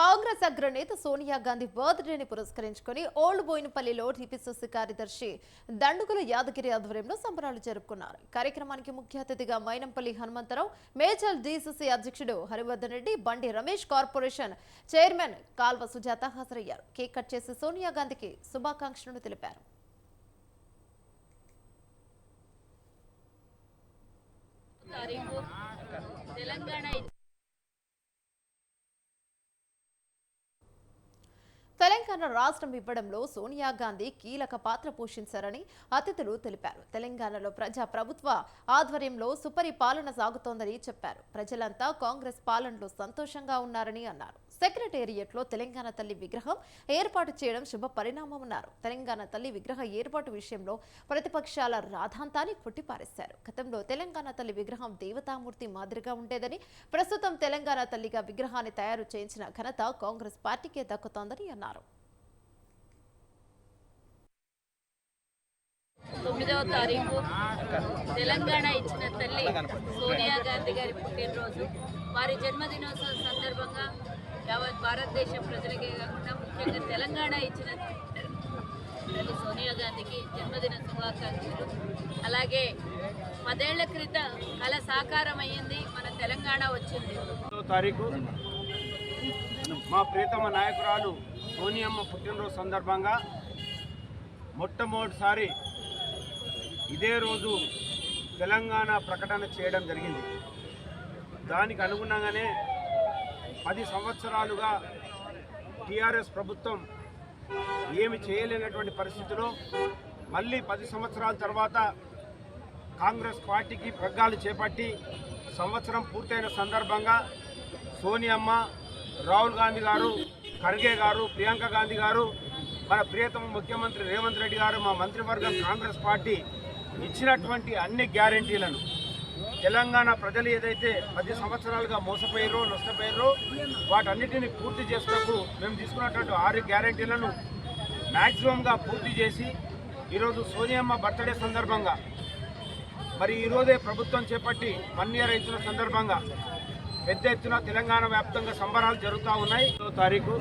కాంగ్రెస్ అగ్రనేత సోనియా గాంధీ బర్త్డేని పురస్కరించుకుని old బోయినపల్లిలో TPCC కార్యదర్శి దండుకుల యాదగిరి ఆధ్వర్యంలో సంబరాలు జరుపుకున్నారు. కార్యక్రమానికి ముఖ్య అతిథిగా మైనంపల్లి హనుమంతరావు మేజర్ డీసీసీ అధ్యక్షుడు హరివర్ధన్ రెడ్డి బండి రమేష్ కార్పొరేషన్ చైర్మన్ కాల్వ సుజాత హాజరయ్యారు. కేక్ కట్ చేసి సోనియా గాంధీకి శుభాకాంక్షలను తెలిపారు. తెలంగాణ తెలంగాణ రాష్ట్రం ఇవ్వడంలో సోనియా గాంధీ కీలక పాత్ర పోషించారని అతిథులు తెలిపారు. తెలంగాణలో ప్రజా ప్రభుత్వ ఆధ్వర్యంలో సుపరిపాలన సాగుతోందని చెప్పారు. ప్రజలంతా కాంగ్రెస్ పాలనలో సంతోషంగా ఉన్నారని అన్నారు. సెక్రటేరియట్లో తెలంగాణ తల్లి విగ్రహం ఏర్పాటు చేయడం శుభ పరిణామమన్నారు తెలంగాణ తల్లి విగ్రహ ఏర్పాటు విషయంలో ప్రతిపక్షాల రాధాంతాన్ని కొట్టిపారేశారు. గతంలో తెలంగాణ తల్లి విగ్రహం దేవతామూర్తి మాదిరిగా ఉండేదని ప్రస్తుతం తెలంగాణ తల్లిగా విగ్రహాన్ని తయారు చేయించిన ఘనత కాంగ్రెస్ పార్టీకే దక్కుతోందని అన్నారు. తొమ్మిదవ తారీఖు తెలంగాణ ఇచ్చిన తల్లి సోనియా గాంధీ గారి పుట్టినరోజు. వారి జన్మదినోత్సవం సందర్భంగా యావత్ భారతదేశం ప్రజలకే కాకుండా ముఖ్యంగా తెలంగాణ ఇచ్చిన తల్లి సోనియా గాంధీకి జన్మదిన శుభాకాంక్షలు. అలాగే పదేళ్ళ క్రితం కళ సాకారం అయ్యింది మన తెలంగాణ వచ్చింది. తారీఖు మా ప్రియతమ నాయకురాలు సోనియమ్మ పుట్టినరోజు సందర్భంగా మొట్టమొదటిసారి ఇదే రోజు తెలంగాణ ప్రకటన చేయడం జరిగింది. దానికి అనుగుణంగానే పది సంవత్సరాలుగా టీఆర్ఎస్ ప్రభుత్వం ఏమి చేయలేనటువంటి పరిస్థితిలో మళ్ళీ పది సంవత్సరాల తర్వాత కాంగ్రెస్ పార్టీకి పగ్గాలు చేపట్టి సంవత్సరం పూర్తయిన సందర్భంగా సోనియమ్మ రాహుల్ గాంధీ గారు ఖర్గే గారు ప్రియాంక గాంధీ గారు మన ప్రియతమ ముఖ్యమంత్రి రేవంత్ రెడ్డి గారు మా మంత్రివర్గం కాంగ్రెస్ పార్టీ ఇచ్చినటువంటి అన్ని గ్యారంటీలను తెలంగాణ ప్రజలు ఏదైతే పది సంవత్సరాలుగా మోసపోయారో నష్టపోయారో వాటన్నిటిని పూర్తి చేసినప్పుడు మేము తీసుకున్నటువంటి ఆరు గ్యారంటీలను మ్యాక్సిమంగా పూర్తి చేసి ఈరోజు సోనియమ్మ బర్త్డే సందర్భంగా మరి ఈరోజే ప్రభుత్వం చేపట్టి వన్ ఇయర్ అవుతున్న సందర్భంగా పెద్ద ఎత్తున తెలంగాణ వ్యాప్తంగా సంబరాలు జరుగుతూ ఉన్నాయి. తారీఖు